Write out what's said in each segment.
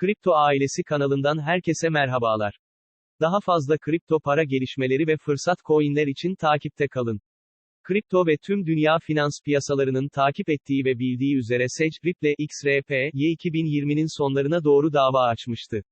Kripto Ailesi kanalından herkese merhabalar. Daha fazla kripto para gelişmeleri ve fırsat coinler için takipte kalın. Kripto ve tüm dünya finans piyasalarının takip ettiği ve bildiği üzere Sage, Ripple, XRP, Y 2020'nin sonlarına doğru dava açmıştı.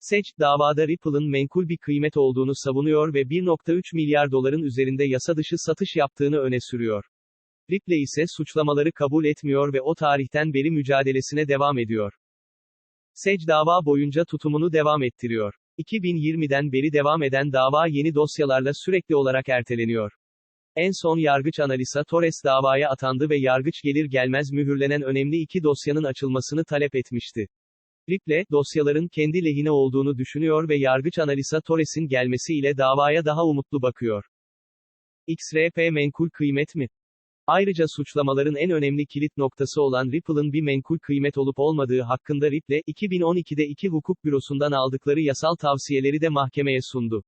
Sage, davada Ripple'ın menkul bir kıymet olduğunu savunuyor ve 1.3 milyar doların üzerinde yasa dışı satış yaptığını öne sürüyor. Ripple ise suçlamaları kabul etmiyor ve o tarihten beri mücadelesine devam ediyor. Sage dava boyunca tutumunu devam ettiriyor. 2020'den beri devam eden dava yeni dosyalarla sürekli olarak erteleniyor. En son yargıç Analisa Torres davaya atandı ve yargıç gelir gelmez mühürlenen önemli iki dosyanın açılmasını talep etmişti. Ripple, dosyaların kendi lehine olduğunu düşünüyor ve yargıç Analisa Torres'in gelmesiyle davaya daha umutlu bakıyor. XRP menkul kıymet mi? Ayrıca suçlamaların en önemli kilit noktası olan Ripple'ın bir menkul kıymet olup olmadığı hakkında Ripple, 2012'de iki hukuk bürosundan aldıkları yasal tavsiyeleri de mahkemeye sundu.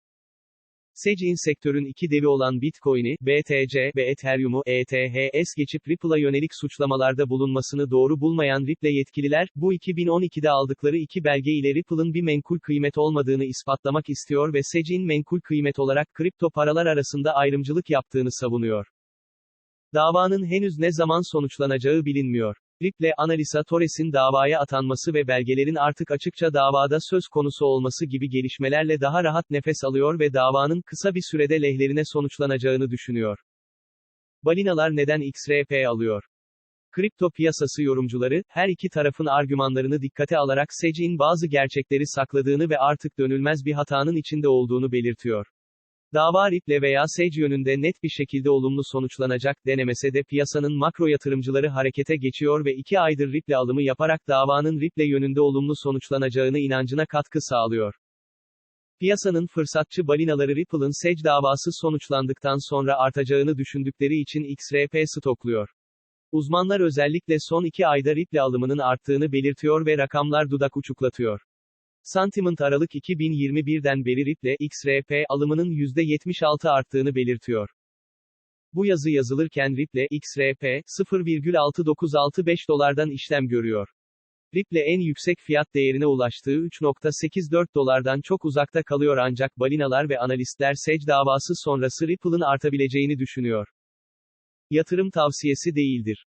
Sage sektörün iki devi olan Bitcoin'i, BTC ve Ethereum'u, ETH, geçip Ripple'a yönelik suçlamalarda bulunmasını doğru bulmayan Ripple yetkililer, bu 2012'de aldıkları iki belge ile Ripple'ın bir menkul kıymet olmadığını ispatlamak istiyor ve Sage'in menkul kıymet olarak kripto paralar arasında ayrımcılık yaptığını savunuyor. Davanın henüz ne zaman sonuçlanacağı bilinmiyor. Ripple, Analisa Torres'in davaya atanması ve belgelerin artık açıkça davada söz konusu olması gibi gelişmelerle daha rahat nefes alıyor ve davanın kısa bir sürede lehlerine sonuçlanacağını düşünüyor. Balinalar neden XRP alıyor? Kripto piyasası yorumcuları, her iki tarafın argümanlarını dikkate alarak Sage'in bazı gerçekleri sakladığını ve artık dönülmez bir hatanın içinde olduğunu belirtiyor. Dava Ripple veya Sage yönünde net bir şekilde olumlu sonuçlanacak denemese de piyasanın makro yatırımcıları harekete geçiyor ve iki aydır Ripple alımı yaparak davanın Ripple yönünde olumlu sonuçlanacağını inancına katkı sağlıyor. Piyasanın fırsatçı balinaları Ripple'ın Sage davası sonuçlandıktan sonra artacağını düşündükleri için XRP stokluyor. Uzmanlar özellikle son iki ayda Ripple alımının arttığını belirtiyor ve rakamlar dudak uçuklatıyor. Sentiment Aralık 2021'den beri Ripple, XRP, alımının %76 arttığını belirtiyor. Bu yazı yazılırken Ripple, XRP, 0,6965 dolardan işlem görüyor. Ripple en yüksek fiyat değerine ulaştığı 3.84 dolardan çok uzakta kalıyor ancak balinalar ve analistler Sage davası sonrası Ripple'ın artabileceğini düşünüyor. Yatırım tavsiyesi değildir.